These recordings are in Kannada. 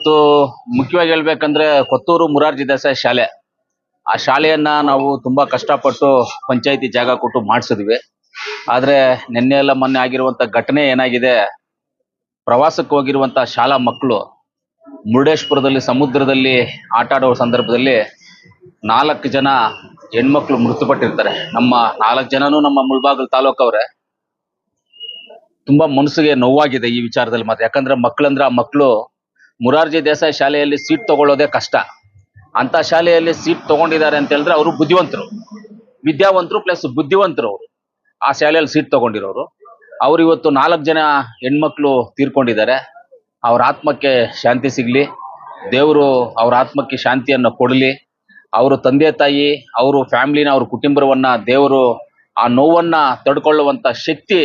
ಇವತ್ತು ಮುಖ್ಯವಾಗಿ ಹೇಳ್ಬೇಕಂದ್ರೆ ಕೊತ್ತೂರು ಮುರಾರ್ಜಿ ದೇಸಾಯಿ ಶಾಲೆ. ಆ ಶಾಲೆಯನ್ನ ನಾವು ತುಂಬಾ ಕಷ್ಟಪಟ್ಟು ಪಂಚಾಯಿತಿ ಜಾಗ ಕೊಟ್ಟು ಮಾಡಿಸಿದ್ವಿ. ಆದ್ರೆ ನಿನ್ನೆ ಎಲ್ಲ ಮೊನ್ನೆ ಆಗಿರುವಂತ ಘಟನೆ ಏನಾಗಿದೆ? ಪ್ರವಾಸಕ್ಕೆ ಹೋಗಿರುವಂತ ಶಾಲಾ ಮಕ್ಕಳು ಮುರುಡೇಶ್ವರದಲ್ಲಿ ಸಮುದ್ರದಲ್ಲಿ ಆಟ ಆಡುವ ಸಂದರ್ಭದಲ್ಲಿ ನಾಲ್ಕು ಜನ ಹೆಣ್ಮಕ್ಳು ಮೃತಪಟ್ಟಿರ್ತಾರೆ. ನಮ್ಮ ನಾಲ್ಕು ಜನನು ನಮ್ಮ ಮುಳ್ಬಾಗಲ್ ತಾಲೂಕವ್ರೆ. ತುಂಬಾ ಮನಸ್ಸಿಗೆ ನೋವಾಗಿದೆ ಈ ವಿಚಾರದಲ್ಲಿ ಮಾತ್ರ. ಯಾಕಂದ್ರೆ ಮಕ್ಕಳಂದ್ರೆ ಆ ಮಕ್ಕಳು ಮುರಾರ್ಜಿ ದೇಸಾಯಿ ಶಾಲೆಯಲ್ಲಿ ಸೀಟ್ ತಗೊಳ್ಳೋದೇ ಕಷ್ಟ. ಅಂತ ಶಾಲೆಯಲ್ಲಿ ಸೀಟ್ ತಗೊಂಡಿದ್ದಾರೆ ಅಂತ ಹೇಳಿದ್ರೆ ಅವರು ಬುದ್ಧಿವಂತರು. ವಿದ್ಯಾವಂತರು ಪ್ಲಸ್ ಬುದ್ಧಿವಂತರು ಅವರು. ಆ ಶಾಲೆಯಲ್ಲಿ ಸೀಟ್ ತಗೊಂಡಿರೋರು. ಅವ್ರು ಇವತ್ತು ನಾಲ್ಕು ಜನ ಹೆಣ್ಮಕ್ಳು ತೀರ್ಕೊಂಡಿದ್ದಾರೆ. ಅವ್ರ ಆತ್ಮಕ್ಕೆ ಶಾಂತಿ ಸಿಗ್ಲಿ. ದೇವರು ಅವ್ರ ಆತ್ಮಕ್ಕೆ ಶಾಂತಿಯನ್ನು ಕೊಡಲಿ. ಅವರು ತಂದೆ ತಾಯಿ, ಅವರು ಫ್ಯಾಮಿಲಿನ, ಅವ್ರ ಕುಟುಂಬವನ್ನ ದೇವರು ಆ ನೋವನ್ನ ತಡ್ಕೊಳ್ಳುವಂತ ಶಕ್ತಿ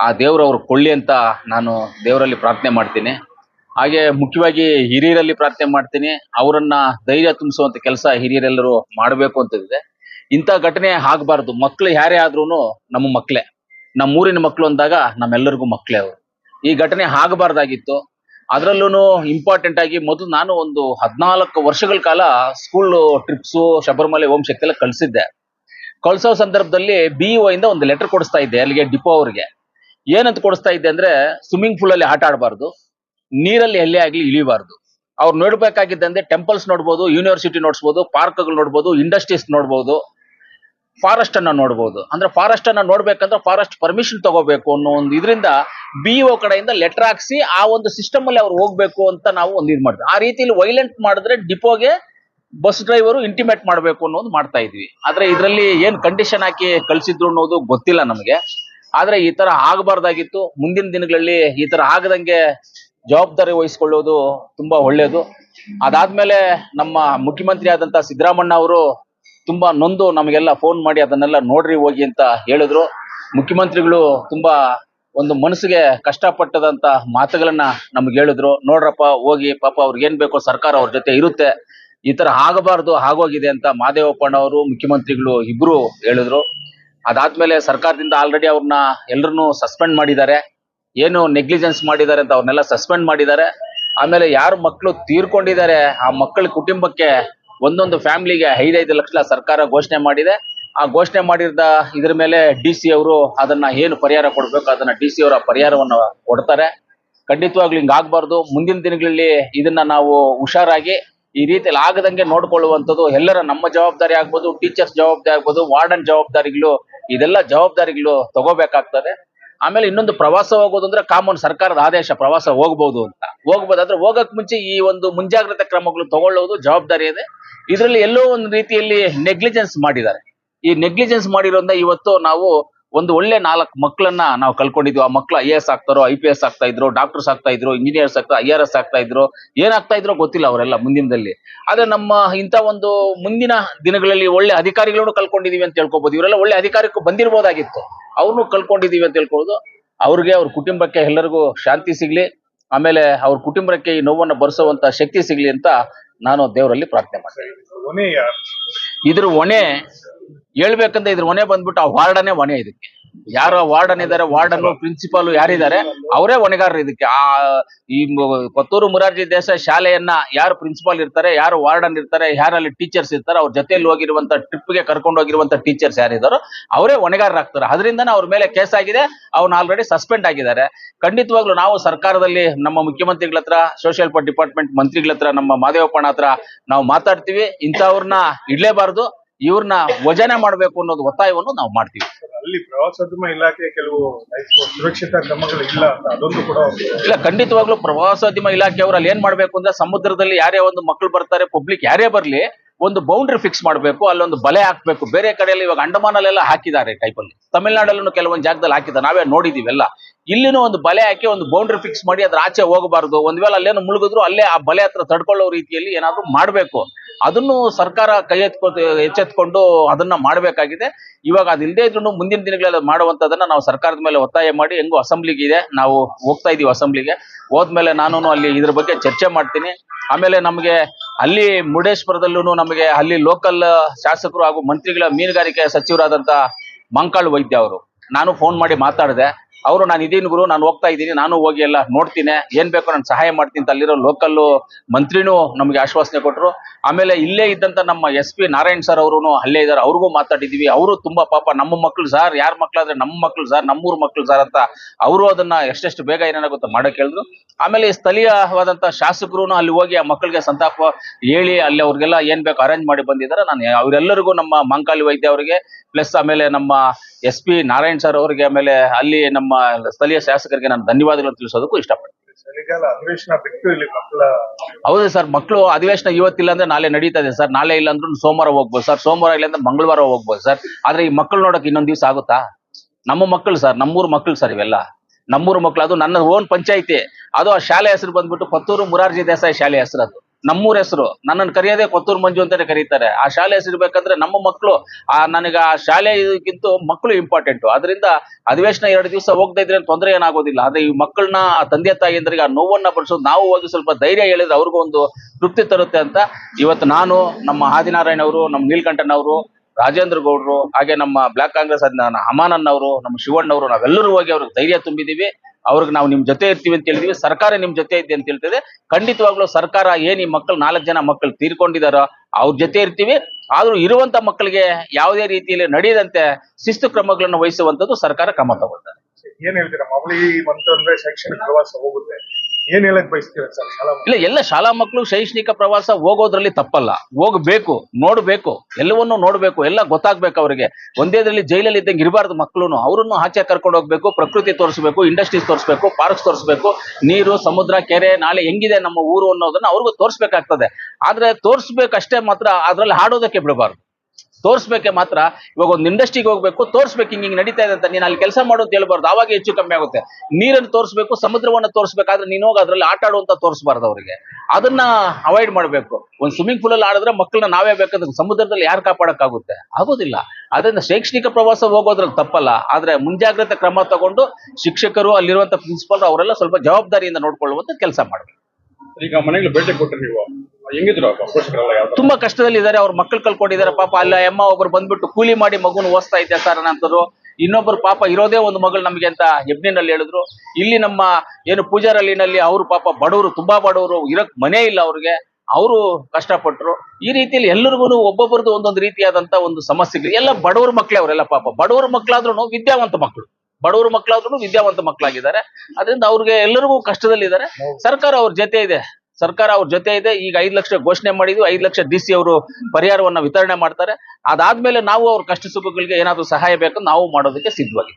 ಆ ದೇವರು ಅವ್ರು ಕೊಳ್ಳಿ ಅಂತ ನಾನು ದೇವರಲ್ಲಿ ಪ್ರಾರ್ಥನೆ ಮಾಡ್ತೀನಿ. ಹಾಗೆ ಮುಖ್ಯವಾಗಿ ಹಿರಿಯರಲ್ಲಿ ಪ್ರಾರ್ಥನೆ ಮಾಡ್ತೀನಿ. ಅವರನ್ನ ಧೈರ್ಯ ತುಂಬಿಸುವಂತ ಕೆಲಸ ಹಿರಿಯರೆಲ್ಲರೂ ಮಾಡಬೇಕು ಅಂತಿದೆ ಇಂಥ ಘಟನೆ ಆಗ್ಬಾರ್ದು. ಮಕ್ಳು ಯಾರೇ ಆದ್ರೂ ನಮ್ಮ ಮಕ್ಕಳೇ ನಮ್ಮ ಊರಿನ ಮಕ್ಕಳು ಅಂದಾಗ ನಮ್ಮೆಲ್ಲರಿಗೂ ಮಕ್ಕಳೇ ಅವರು. ಈ ಘಟನೆ ಆಗಬಾರ್ದಾಗಿತ್ತು. ಅದರಲ್ಲೂ ಇಂಪಾರ್ಟೆಂಟ್ ಆಗಿ ಮೊದಲು ನಾನು ಒಂದು ಹದಿನಾಲ್ಕು ವರ್ಷಗಳ ಕಾಲ ಸ್ಕೂಲ್ ಟ್ರಿಪ್ಸು ಶಬರಿಮಲೆ, ಓಂ ಶಕ್ತಿ ಎಲ್ಲ ಕಳಿಸಿದ್ದೆ. ಕಳ್ಸೋ ಸಂದರ್ಭದಲ್ಲಿ ಬಿ ಇಂದ ಒಂದು ಲೆಟರ್ ಕೊಡಿಸ್ತಾ ಇದ್ದೆ ಅಲ್ಲಿಗೆ ಡಿಪೋ ಅವ್ರಿಗೆ. ಏನಂತ ಕೊಡಿಸ್ತಾ ಇದ್ದೆ ಅಂದ್ರೆ ಸ್ವಿಮ್ಮಿಂಗ್ ಪೂಲ್ ಅಲ್ಲಿ ಆಟ ಆಡಬಾರ್ದು. ನೀರಲ್ಲಿ ಎಲ್ಲೇ ಆಗ್ಲಿ ಇಳಿಬಾರ್ದು. ಅವ್ರು ನೋಡ್ಬೇಕಾಗಿದ್ದಂದ್ರೆ ಟೆಂಪಲ್ಸ್ ನೋಡ್ಬೋದು, ಯೂನಿವರ್ಸಿಟಿ ನೋಡ್ಬೋದು ಪಾರ್ಕ್ಗಳು ನೋಡ್ಬೋದು, ಇಂಡಸ್ಟ್ರೀಸ್ ನೋಡ್ಬೋದು, ಫಾರೆಸ್ಟ್ ಅನ್ನ ನೋಡ್ಬೋದು. ಅಂದ್ರೆ ಫಾರೆಸ್ಟ್ ಅನ್ನ ನೋಡ್ಬೇಕಂದ್ರೆ ಫಾರೆಸ್ಟ್ ಪರ್ಮಿಷನ್ ತಗೋಬೇಕು ಅನ್ನೋ ಒಂದು ಇದರಿಂದ ಬಿ ಒ ಕಡೆಯಿಂದ ಲೆಟರ್ ಹಾಕ್ಸಿ ಆ ಒಂದು ಸಿಸ್ಟಮ್ ಅಲ್ಲಿ ಅವ್ರು ಹೋಗ್ಬೇಕು ಅಂತ ನಾವು ಒಂದು ಇದು ಮಾಡಿದ್ವಿ ಆ ರೀತಿಲಿ ವೈಲೆಂಟ್ ಮಾಡಿದ್ರೆ ಡಿಪೋಗೆ ಬಸ್ ಡ್ರೈವರು ಇಂಟಿಮೇಟ್ ಮಾಡಬೇಕು ಅನ್ನೋದು ಮಾಡ್ತಾ ಇದ್ವಿ. ಆದ್ರೆ ಇದರಲ್ಲಿ ಏನ್ ಕಂಡೀಷನ್ ಹಾಕಿ ಕಳ್ಸಿದ್ರು ಅನ್ನೋದು ಗೊತ್ತಿಲ್ಲ ನಮಗೆ. ಆದ್ರೆ ಈ ತರ ಆಗಬಾರ್ದಾಗಿತ್ತು. ಮುಂದಿನ ದಿನಗಳಲ್ಲಿ ಈ ತರ ಆಗದಂಗೆ ಜವಾಬ್ದಾರಿ ವಹಿಸ್ಕೊಳ್ಳೋದು ತುಂಬಾ ಒಳ್ಳೇದು. ಅದಾದ್ಮೇಲೆ ನಮ್ಮ ಮುಖ್ಯಮಂತ್ರಿ ಆದಂತ ಸಿದ್ದರಾಮಣ್ಣ ಅವರು ತುಂಬಾ ನೊಂದು ನಮಗೆಲ್ಲ ಫೋನ್ ಮಾಡಿ ಅದನ್ನೆಲ್ಲ ನೋಡ್ರಿ ಹೋಗಿ ಅಂತ ಹೇಳಿದ್ರು. ಮುಖ್ಯಮಂತ್ರಿಗಳು ತುಂಬಾ ಒಂದು ಮನಸ್ಸಿಗೆ ಕಷ್ಟಪಟ್ಟದಂತ ಮಾತುಗಳನ್ನ ನಮ್ಗೆ ಹೇಳಿದ್ರು. ನೋಡ್ರಪ್ಪ, ಹೋಗಿ ಪಾಪ ಅವ್ರಿಗೆ ಏನ್ ಬೇಕೋ ಸರ್ಕಾರ ಅವ್ರ ಜೊತೆ ಇರುತ್ತೆ. ಈ ತರ ಆಗಬಾರ್ದು, ಆಗೋಗಿದೆ ಅಂತ ಮಾದೇವಪ್ಪಣ್ಣ ಅವರು, ಮುಖ್ಯಮಂತ್ರಿಗಳು ಇಬ್ರು ಹೇಳಿದ್ರು. ಅದಾದ್ಮೇಲೆ ಸರ್ಕಾರದಿಂದ ಆಲ್ರೆಡಿ ಅವ್ರನ್ನ ಎಲ್ಲರನ್ನೂ ಸಸ್ಪೆಂಡ್ ಮಾಡಿದ್ದಾರೆ. ಏನು ನೆಗ್ಲಿಜೆನ್ಸ್ ಮಾಡಿದ್ದಾರೆ ಅಂತ ಅವ್ರನ್ನೆಲ್ಲ ಸಸ್ಪೆಂಡ್ ಮಾಡಿದ್ದಾರೆ. ಆಮೇಲೆ ಯಾರು ಮಕ್ಕಳು ತೀರ್ಕೊಂಡಿದ್ದಾರೆ, ಆ ಮಕ್ಕಳ ಕುಟುಂಬಕ್ಕೆ ಒಂದೊಂದು ಫ್ಯಾಮಿಲಿಗೆ ಐದೈದು ಲಕ್ಷ ಸರ್ಕಾರ ಘೋಷಣೆ ಮಾಡಿದೆ. ಆ ಘೋಷಣೆ ಮಾಡಿದ ಇದ್ರ ಮೇಲೆ ಡಿ ಸಿ ಅವರು ಅದನ್ನ ಏನು ಪರಿಹಾರ ಕೊಡ್ಬೇಕು, ಅದನ್ನ ಡಿ ಸಿ ಅವರ ಪರಿಹಾರವನ್ನು ಕೊಡ್ತಾರೆ. ಖಂಡಿತವಾಗ್ಲೂ ಹಿಂಗ್ ಆಗ್ಬಾರ್ದು. ಮುಂದಿನ ದಿನಗಳಲ್ಲಿ ಇದನ್ನ ನಾವು ಹುಷಾರಾಗಿ ಈ ರೀತಿಯಲ್ಲಿ ಆಗದಂಗೆ ನೋಡ್ಕೊಳ್ಳುವಂಥದ್ದು ಎಲ್ಲರ ನಮ್ಮ ಜವಾಬ್ದಾರಿ ಆಗ್ಬೋದು ಟೀಚರ್ಸ್ ಜವಾಬ್ದಾರಿ ಆಗ್ಬೋದು ವಾರ್ಡನ್ ಜವಾಬ್ದಾರಿಗಳು, ಇದೆಲ್ಲ ಜವಾಬ್ದಾರಿಗಳು ತಗೋಬೇಕಾಗ್ತದೆ. ಆಮೇಲೆ ಇನ್ನೊಂದು ಪ್ರವಾಸ ಹೋಗೋದು ಅಂದ್ರೆ ಕಾಮನ್ ಸರ್ಕಾರದ ಆದೇಶ ಪ್ರವಾಸ ಹೋಗ್ಬೋದು ಅಂತ. ಹೋಗ್ಬೋದಾದ್ರೆ ಹೋಗಕ್ ಮುಂಚೆ ಈ ಒಂದು ಮುಂಜಾಗ್ರತಾ ಕ್ರಮಗಳು ತಗೊಳ್ಳೋದು ಜವಾಬ್ದಾರಿ ಇದೆ. ಇದರಲ್ಲಿ ಎಲ್ಲೋ ಒಂದು ರೀತಿಯಲ್ಲಿ ನೆಗ್ಲಿಜೆನ್ಸ್ ಮಾಡಿದ್ದಾರೆ. ಈ ನೆಗ್ಲಿಜೆನ್ಸ್ ಮಾಡಿರೋದ್ರಿಂದ ಇವತ್ತು ನಾವು ಒಂದು ಒಳ್ಳೆ ನಾಲ್ಕು ಮಕ್ಕಳನ್ನ ನಾವು ಕಳ್ಕೊಂಡಿದ್ವಿ ಆ ಮಕ್ಕಳು ಐ ಎಸ್ ಆಗ್ತಾರೋ ಐ ಪಿ ಎಸ್ ಆಗ್ತಾ ಇದ್ರು ಡಾಕ್ಟರ್ಸ್ ಆಗ್ತಾ ಇದ್ರು ಇಂಜಿನಿಯರ್ಸ್ ಆಗ್ತಾ ಐ ಆರ್ ಎಸ್ ಆಗ್ತಾ ಇದ್ರು ಏನಾಗ್ತಾ ಇದ್ರೋ ಗೊತ್ತಿಲ್ಲ ಅವರೆಲ್ಲ ಮುಂದಿನದಲ್ಲಿ. ಆದ್ರೆ ನಮ್ಮ ಇಂಥ ಒಂದು ಮುಂದಿನ ದಿನಗಳಲ್ಲಿ ಒಳ್ಳೆ ಅಧಿಕಾರಿಗಳನ್ನು ಕಳ್ಕೊಂಡಿದೀವಿ ಅಂತ ಹೇಳ್ಕೊಬಹುದು ಇವರೆಲ್ಲ ಒಳ್ಳೆ ಅಧಿಕಾರಕ್ಕೂ ಬಂದಿರಬಹುದಾಗಿತ್ತು ಅವ್ರನ್ನು ಕಳ್ಕೊಂಡಿದೀವಿ ಅಂತ ಹೇಳ್ಕೊಳ್ಳೋದು ಅವ್ರಿಗೆ ಅವ್ರ ಕುಟುಂಬಕ್ಕೆ ಎಲ್ಲರಿಗೂ ಶಾಂತಿ ಸಿಗ್ಲಿ. ಆಮೇಲೆ ಅವ್ರ ಕುಟುಂಬಕ್ಕೆ ಈ ನೋವನ್ನ ಭರಿಸುವಂತ ಶಕ್ತಿ ಸಿಗ್ಲಿ ಅಂತ ನಾನು ದೇವರಲ್ಲಿ ಪ್ರಾರ್ಥನೆ ಮಾಡ್ತೇನೆ. ಇದ್ರ ಹೊಣೆ ಹೇಳ್ಬೇಕಂದ್ರೆ ಇದ್ರ ಹೊಣೆ ಬಂದ್ಬಿಟ್ಟು ಆ ವಾರ್ಡನೇ ಹೊಣೆ ಇದಕ್ಕೆ. ಯಾರು ವಾರ್ಡನ್ ಇದಾರೆ ವಾರ್ಡನ್ ಪ್ರಿನ್ಸಿಪಾಲ್ ಯಾರಿದ್ದಾರೆ, ಅವರೇ ಹೊಣೆಗಾರರು ಇದಕ್ಕೆ. ಆ, ಈ ಕೊತ್ತೂರು ಮುರಾರ್ಜಿ ದೇಶ ಶಾಲೆಯನ್ನ ಯಾರು ಪ್ರಿನ್ಸಿಪಾಲ್ ಇರ್ತಾರೆ, ಯಾರು ವಾರ್ಡನ್ ಇರ್ತಾರೆ, ಯಾರಲ್ಲಿ ಟೀಚರ್ಸ್ ಇರ್ತಾರೆ, ಅವ್ರ ಜೊತೆಯಲ್ಲಿ ಹೋಗಿರುವಂತ ಟ್ರಿಪ್ಗೆ ಕರ್ಕೊಂಡು ಹೋಗಿರುವಂತ ಟೀಚರ್ಸ್ ಯಾರಿದಾರೋ, ಅವರೇ ಹೊಣೆಗಾರರಾಗ್ತಾರೆ ಅದರಿಂದನೇ ಅವ್ರ ಮೇಲೆ ಕೇಸ್ ಆಗಿದೆ, ಅವ್ನ ಆಲ್ರೆಡಿ ಸಸ್ಪೆಂಡ್ ಆಗಿದ್ದಾರೆ. ಖಂಡಿತವಾಗ್ಲೂ ನಾವು ಸರ್ಕಾರದಲ್ಲಿ ನಮ್ಮ ಮುಖ್ಯಮಂತ್ರಿಗಳ ಹತ್ರ ಸೋಷಿಯಲ್ ಡಿಪಾರ್ಟ್ಮೆಂಟ್ ಮಂತ್ರಿಗಳ ಹತ್ರ, ನಮ್ಮ ಮಾದೇವಪ್ಪನ ಹತ್ರ ನಾವು ಮಾತಾಡ್ತೀವಿ. ಇಂಥವ್ರನ್ನ ಇಡ್ಲೇಬಾರ್ದು. ಇವ್ರನ್ನ ವಜನೆ ಮಾಡ್ಬೇಕು ಅನ್ನೋದು ಒತ್ತಾಯವನ್ನು ನಾವು ಮಾಡ್ತೀವಿ. ಅಲ್ಲಿ ಪ್ರವಾಸೋದ್ಯಮ ಇಲಾಖೆ ಕೆಲವು ಸುರಕ್ಷಿತ ಕ್ರಮಗಳು ಇಲ್ಲ ಅದೊಂದು ಕೂಡ ಇಲ್ಲ ಖಂಡಿತವಾಗ್ಲೂ ಪ್ರವಾಸೋದ್ಯಮ ಇಲಾಖೆಯವರು ಅಲ್ಲಿ ಏನ್ ಮಾಡ್ಬೇಕು ಅಂದ್ರೆ ಸಮುದ್ರದಲ್ಲಿ ಯಾರೇ ಒಂದು ಮಕ್ಕಳು ಬರ್ತಾರೆ ಪಬ್ಲಿಕ್ ಯಾರೇ ಬರ್ಲಿ ಒಂದು ಬೌಂಡ್ರಿ ಫಿಕ್ಸ್ ಮಾಡಬೇಕು ಅಲ್ಲೊಂದು ಬಲೆ ಹಾಕ್ಬೇಕು. ಬೇರೆ ಕಡೆಯಲ್ಲಿ ಇವಾಗ ಅಂಡಮಾನಲ್ಲೆಲ್ಲ ಹಾಕಿದ್ದಾರೆ ಟೈಪ್ ಅಲ್ಲಿ ತಮಿಳ್ನಾಡಲ್ಲೂ ಕೆಲವೊಂದು ಜಾಗದಲ್ಲಿ ಹಾಕಿದ್ದಾರೆ ನಾವೇ ನೋಡಿದೀವಿ ಎಲ್ಲ. ಇಲ್ಲಿನೂ ಒಂದು ಬಲೆ ಹಾಕಿ ಒಂದು ಬೌಂಡ್ರಿ ಫಿಕ್ಸ್ ಮಾಡಿ ಅದ್ರ ಆಚೆ ಹೋಗಬಾರ್ದು. ಒಂದ್ ವೇಳೆ ಅಲ್ಲೇನು ಮುಳುಗಿದ್ರು ಅಲ್ಲೇ ಆ ಬಲೆ ಹತ್ರ ತಡ್ಕೊಳ್ಳೋ ರೀತಿಯಲ್ಲಿ ಏನಾದ್ರು ಮಾಡ್ಬೇಕು. ಅದನ್ನು ಸರ್ಕಾರ ಕೈ ಎತ್ಕೊ ಎಚ್ಚೆತ್ಕೊಂಡು ಅದನ್ನ ಮಾಡಬೇಕಾಗಿದೆ. ಇವಾಗ ಅದಿಲ್ಲದೆ ಇದ್ರು ಮುಂದಿನ ದಿನಗಳಲ್ಲಿ ಮಾಡುವಂತದನ್ನ ನಾವು ಸರ್ಕಾರದ ಮೇಲೆ ಒತ್ತಾಯ ಮಾಡಿ, ಹೆಂಗೋ ಅಸೆಂಬ್ಲಿಗೆ ಇದೆ, ನಾವು ಹೋಗ್ತಾ ಇದೀವಿ ಅಸೆಂಬ್ಲಿಗೆ. ಹೋದ್ಮೇಲೆ ನಾನು ಅಲ್ಲಿ ಇದ್ರ ಬಗ್ಗೆ ಚರ್ಚೆ ಮಾಡ್ತೀನಿ. ಆಮೇಲೆ ನಮಗೆ ಅಲ್ಲಿ ಮುರುಡೇಶ್ವರದಲ್ಲೂ ನಮಗೆ ಅಲ್ಲಿ ಲೋಕಲ್ ಶಾಸಕರು ಹಾಗೂ ಮಂತ್ರಿಗಳ ಮೀನುಗಾರಿಕೆ ಸಚಿವರಾದಂತ ಮಂಕಾಳು ವೈದ್ಯ ಅವರು. ನಾನು ಫೋನ್ ಮಾಡಿ ಮಾತಾಡಿದೆ. ಅವರು, ನಾನು ಇದೀನಿ ಗುರು, ನಾನು ಹೋಗ್ತಾ ಇದ್ದೀನಿ ನಾನು ಹೋಗಿ ಎಲ್ಲ ನೋಡ್ತೀನಿ, ಏನ್ ಬೇಕೋ ನಾನು ಸಹಾಯ ಮಾಡ್ತೀನಿ ಅಂತ ಅಲ್ಲಿರೋ ಲೋಕಲ್ ಮಂತ್ರಿನೂ ನಮಗೆ ಆಶ್ವಾಸನೆ ಕೊಟ್ಟರು ಆಮೇಲೆ ಇಲ್ಲೇ ಇದ್ದಂತ ನಮ್ಮ ಎಸ್ ಪಿ ನಾರಾಯಣ್ ಸರ್ ಅವರು ಅಲ್ಲೇ ಇದ್ದಾರೆ, ಅವ್ರಿಗೂ ಮಾತಾಡಿದೀವಿ. ಅವರು ತುಂಬಾ ಪಾಪ, ನಮ್ಮ ಮಕ್ಕಳು ಸರ್, ಯಾರ ಮಕ್ಕಳಾದ್ರೆ ನಮ್ಮ ಮಕ್ಕಳು ಸರ್, ನಮ್ಮೂರ್ ಮಕ್ಕಳು ಸರ್ ಅಂತ ಅವರು ಅದನ್ನ ಎಷ್ಟೆಷ್ಟು ಬೇಗ ಏನಾಗುತ್ತೋ ಮಾಡಕ್ ಹೇಳಿದ್ರು. ಆಮೇಲೆ ಸ್ಥಳೀಯವಾದಂತ ಶಾಸಕರು ಅಲ್ಲಿ ಹೋಗಿ ಆ ಮಕ್ಕಳಿಗೆ ಸಂತಾಪ ಹೇಳಿ, ಅಲ್ಲಿ ಅವ್ರಿಗೆಲ್ಲ ಏನ್ ಬೇಕು ಅರೇಂಜ್ ಮಾಡಿ ಬಂದಿದ್ದಾರೆ. ನಾನು ಅವರೆಲ್ಲರಿಗೂ ನಮ್ಮ ಮಂಕಾಲಿ ವೈದ್ಯ ಅವರಿಗೆ, ಪ್ಲಸ್ ಆಮೇಲೆ ನಮ್ಮ ಎಸ್ ಪಿ ನಾರಾಯಣ್ ಸರ್ ಅವರಿಗೆ ಆಮೇಲೆ ಅಲ್ಲಿ ನಮ್ಮ ಸ್ಥಳೀಯ ಶಾಸಕರಿಗೆ ನಾನು ಧನ್ಯವಾದಗಳನ್ನು ತಿಳಿಸೋದಕ್ಕೂ ಇಷ್ಟಪಡ್ತೀನಿ. ಹೌದು ಸರ್ ಮಕ್ಕಳು ಅಧಿವೇಶನ ಇವತ್ತಿಲ್ಲ ಅಂದ್ರೆ ನಾಳೆ ನಡೀತಾ ಇದೆ ಸರ್. ನಾಳೆ ಇಲ್ಲ ಅಂದ್ರೂ ಸೋಮವಾರ ಹೋಗ್ಬೋದು ಸರ್. ಸೋಮವಾರ ಇಲ್ಲ ಅಂದ್ರೆ ಮಂಗಳವಾರ ಹೋಗ್ಬೋದು ಸರ್. ಆದ್ರೆ ಈ ಮಕ್ಕಳು ನೋಡಕ್ ಇನ್ನೊಂದ್ ದಿವಸ ಆಗುತ್ತಾ? ನಮ್ಮ ಮಕ್ಕಳು ಸರ್ ನಮ್ಮೂರು ಮಕ್ಕಳು ಸರ್ ಇವೆಲ್ಲ. ನಮ್ಮೂರು ಮಕ್ಕಳು ಅದು ನನ್ನ ಓನ್ ಪಂಚಾಯಿತಿ. ಅದು ಆ ಶಾಲೆ ಹೆಸರು ಬಂದ್ಬಿಟ್ಟು ಪತ್ತೂರು ಮುರಾರ್ಜಿ ದೇಸಾಯಿ ಶಾಲೆ ಹೆಸರು ಅದು. ನಮ್ಮೂರ ಹೆಸರು. ನನ್ನನ್ನು ಕರೆಯೋದೇ ಕೊತ್ತೂರು ಮಂಜು ಅಂತಾನೆ ಕರೀತಾರೆ. ಆ ಶಾಲೆ ಹೆಸರು ಬೇಕಂದ್ರೆ ನಮ್ಮ ಮಕ್ಕಳು ಆ ನನಗೆ ಆ ಶಾಲೆ ಇದಕ್ಕಿಂತ ಮಕ್ಕಳು ಇಂಪಾರ್ಟೆಂಟ್ ಅದರಿಂದ ಅಧಿವೇಶನ ಎರಡು ದಿವಸ ಹೋಗ್ತಾ ಇದ್ರೆ ತೊಂದರೆ ಏನಾಗೋದಿಲ್ಲ. ಆದ್ರೆ ಈ ಮಕ್ಕಳನ್ನ, ಆ ತಂದೆ ತಾಯಿಯಂದ್ರಿಗೆ ಆ ನೋವನ್ನ ಬಳಸೋದು ನಾವು ಹೋಗಿ ಸ್ವಲ್ಪ ಧೈರ್ಯ ಹೇಳಿದ್ರೆ ಅವ್ರಿಗೂ ಒಂದು ತೃಪ್ತಿ ತರುತ್ತೆ ಅಂತ. ಇವತ್ತು ನಾನು, ನಮ್ಮ ಆದಿನಾರಾಯಣ ಅವರು, ನಮ್ಮ ನೀಲ್ಕಂಠನ್ ಅವರು, ರಾಜೇಂದ್ರ ಗೌಡ್ರು, ಹಾಗೆ ನಮ್ಮ ಬ್ಲಾಕ್ ಕಾಂಗ್ರೆಸ್ ಅಮಾನನ್ ಅವರು, ನಮ್ಮ ಶಿವಣ್ಣವರು ನಾವೆಲ್ಲರೂ ಹೋಗಿ ಅವ್ರಿಗೆ ಧೈರ್ಯ ತುಂಬಿದೀವಿ. ಅವ್ರಿಗೆ ನಾವು ನಿಮ್ ಜೊತೆ ಇರ್ತೀವಿ ಅಂತ ಹೇಳಿದೀವಿ ಸರ್ಕಾರ ನಿಮ್ ಜೊತೆ ಇದೆ ಅಂತ ಹೇಳ್ತದೆ. ಖಂಡಿತವಾಗ್ಲೂ ಸರ್ಕಾರ ಏನ್ ಈ ಮಕ್ಕಳು ನಾಲ್ಕು ಜನ ಮಕ್ಕಳು ತೀರ್ಕೊಂಡಿದಾರೋ ಅವ್ರ ಜೊತೆ ಇರ್ತೀವಿ. ಆದ್ರೂ ಇರುವಂತ ಮಕ್ಕಳಿಗೆ ಯಾವುದೇ ರೀತಿಯಲ್ಲಿ ನಡೆಯದಂತೆ ಶಿಸ್ತು ಕ್ರಮಗಳನ್ನು ವಹಿಸುವಂತದ್ದು ಸರ್ಕಾರ ಕ್ರಮ ತಗೊಳ್ತಾರೆ ಏನ್ ಹೇಳ್ತೀರಾ? ಮಗಳಿಗೆ ಶೈಕ್ಷಣಿಕ ಪ್ರವಾಸ ಹೋಗುತ್ತೆ. ಏನ್ ಹೇಳಕ್ ಬಯಸ್ತೀರ? ಇಲ್ಲ, ಎಲ್ಲ ಶಾಲಾ ಮಕ್ಕಳು ಶೈಕ್ಷಣಿಕ ಪ್ರವಾಸ ಹೋಗೋದ್ರಲ್ಲಿ ತಪ್ಪಲ್ಲ. ಹೋಗ್ಬೇಕು, ನೋಡ್ಬೇಕು, ಎಲ್ಲವನ್ನೂ ನೋಡ್ಬೇಕು, ಎಲ್ಲ ಗೊತ್ತಾಗ್ಬೇಕು ಅವರಿಗೆ. ಒಂದೇದ್ರಲ್ಲಿ ಜೈಲಲ್ಲಿ ಇದ್ದಂಗೆ ಇರಬಾರ್ದು ಮಕ್ಕಳು ಅವರನ್ನು ಆಚೆ ಕರ್ಕೊಂಡು ಹೋಗ್ಬೇಕು, ಪ್ರಕೃತಿ ತೋರಿಸ್ಬೇಕು, ಇಂಡಸ್ಟ್ರೀಸ್ ತೋರಿಸ್ಬೇಕು, ಪಾರ್ಕ್ಸ್ ತೋರಿಸ್ಬೇಕು, ನೀರು, ಸಮುದ್ರ, ಕೆರೆ ನಾಳೆ ಹೆಂಗಿದೆ ನಮ್ಮ ಊರು ಅನ್ನೋದನ್ನ ಅವ್ರಿಗೂ ತೋರಿಸ್ಬೇಕಾಗ್ತದೆ. ಆದ್ರೆ ತೋರಿಸ್ಬೇಕಷ್ಟೇ ಮಾತ್ರ ಅದ್ರಲ್ಲಿ ಹಾಡೋದಕ್ಕೆ ಬಿಡಬಾರ್ದು. ತೋರಿಸ್ಬೇಕೆ ಮಾತ್ರ. ಇವಾಗ ಒಂದು ಇಂಡಸ್ಟ್ರಿಗೆ ಹೋಗ್ಬೇಕು, ತೋರಿಸ್ಬೇಕು ಹಿಂಗ್ ಹಿಂಗ್ ನಡೀತಾ ಇದೆ ಅಂತ ನೀನು ಅಲ್ಲಿ ಕೆಲಸ ಮಾಡು ಅಂತ ಹೇಳ್ಬಾರ್ದು. ಅವಾಗ ಹೆಚ್ಚು ಕಮ್ಮಿ ಆಗುತ್ತೆ. ನೀರನ್ನು ತೋರಿಸ್ಬೇಕು, ಸಮುದ್ರವನ್ನ ತೋರಿಸ್ಬೇಕಾದ್ರೆ ನೀನು ಹೋಗಿ ಅದ್ರಲ್ಲಿ ಆಟ ಆಡುವಂತ ತೋರಿಸ್ಬಾರ್ದು ಅವರಿಗೆ. ಅದನ್ನ ಅವಾಯ್ಡ್ ಮಾಡಬೇಕು. ಒಂದು ಸ್ವಿಮ್ಮಿಂಗ್ ಪೂಲ್ ಅಲ್ಲಿ ಆಡಿದ್ರೆ ಮಕ್ಕಳನ್ನ ನಾವೇ ಬೇಕಾದ್ರೆ ಸಮುದ್ರದಲ್ಲಿ ಯಾರು ಕಾಪಾಡಕ್ಕಾಗುತ್ತೆ? ಆಗೋದಿಲ್ಲ. ಅದರಿಂದ ಶೈಕ್ಷಣಿಕ ಪ್ರವಾಸ ಹೋಗೋದ್ರಲ್ಲಿ ತಪ್ಪಲ್ಲ. ಆದ್ರೆ ಮುಂಜಾಗ್ರತೆ ಕ್ರಮ ತಗೊಂಡು ಶಿಕ್ಷಕರು, ಅಲ್ಲಿರುವಂತ ಪ್ರಿನ್ಸಿಪಲ್ ಅವರೆಲ್ಲ ಸ್ವಲ್ಪ ಜವಾಬ್ದಾರಿಯಿಂದ ನೋಡ್ಕೊಳ್ಳುವಂತ ಕೆಲಸ ಮಾಡಬೇಕು. ಈಗ ಮನೆಗೆ ಭೇಟಿ ಕೊಟ್ಟರೆ ನೀವು. ಹೆಂಗಿದ್ರು ಕಷ್ಟದಲ್ಲಿ? ತುಂಬಾ ಕಷ್ಟದಲ್ಲಿದ್ದಾರೆ ಅವ್ರ ಮಕ್ಕಳು ಕಳ್ಕೊಂಡಿದ್ದಾರೆ. ಪಾಪ ಅಲ್ಲ ಅಮ್ಮ ಒಬ್ರು ಬಂದ್ಬಿಟ್ಟು ಕೂಲಿ ಮಾಡಿ ಮಗುನ ಓದಿಸ್ತಾ ಇದ್ದೆ ಸರ್ ಅಂತರು ಇನ್ನೊಬ್ರು ಪಾಪ ಇರೋದೇ ಒಂದು ಮಗಳು ನಮಗೆ ಅಂತ ಹೆಬ್ನಿನಲ್ಲಿ ಹೇಳಿದ್ರು. ಇಲ್ಲಿ ನಮ್ಮ ಏನು ಪೂಜಾರಳ್ಳಿನಲ್ಲಿ ಅವ್ರು ಪಾಪ ಬಡವರು ತುಂಬಾ ಬಡವರು ಇರಕ್ ಮನೆ ಇಲ್ಲ ಅವ್ರಿಗೆ. ಅವರು ಕಷ್ಟಪಟ್ರು. ಈ ರೀತಿಯಲ್ಲಿ ಎಲ್ಲರಿಗೂ ಒಬ್ಬೊಬ್ಬರದು ಒಂದೊಂದು ರೀತಿಯಾದಂತ ಒಂದು ಸಮಸ್ಯೆಗಳು. ಎಲ್ಲ ಬಡವ್ರ ಮಕ್ಕಳೇ ಅವರೆಲ್ಲ ಪಾಪ. ಬಡವ್ರ ಮಕ್ಕಳಾದ್ರೂ ವಿದ್ಯಾವಂತ ಮಕ್ಕಳು ಬಡವ್ರ ಮಕ್ಕಳಾದ್ರೂ ವಿದ್ಯಾವಂತ ಮಕ್ಕಳಾಗಿದ್ದಾರೆ ಅದರಿಂದ ಅವ್ರಿಗೆ ಎಲ್ಲರಿಗೂ ಕಷ್ಟದಲ್ಲಿದ್ದಾರೆ. ಸರ್ಕಾರ ಅವ್ರ ಜೊತೆ ಇದೆ. ಸರ್ಕಾರ ಅವ್ರ ಜೊತೆ ಇದೆ. ಈಗ ಐದು ಲಕ್ಷ ಘೋಷಣೆ ಮಾಡಿದ್ವಿ ಐದು ಲಕ್ಷ ಡಿ ಸಿ ಅವರು ಪರಿಹಾರವನ್ನ ವಿತರಣೆ ಮಾಡ್ತಾರೆ. ಅದಾದ್ಮೇಲೆ ನಾವು ಅವ್ರ ಕಷ್ಟ ಸುಖಗಳಿಗೆ ಏನಾದ್ರು ಸಹಾಯ ಬೇಕು ನಾವು ಮಾಡೋದಕ್ಕೆ ಸಿದ್ಧವಾಗಿ.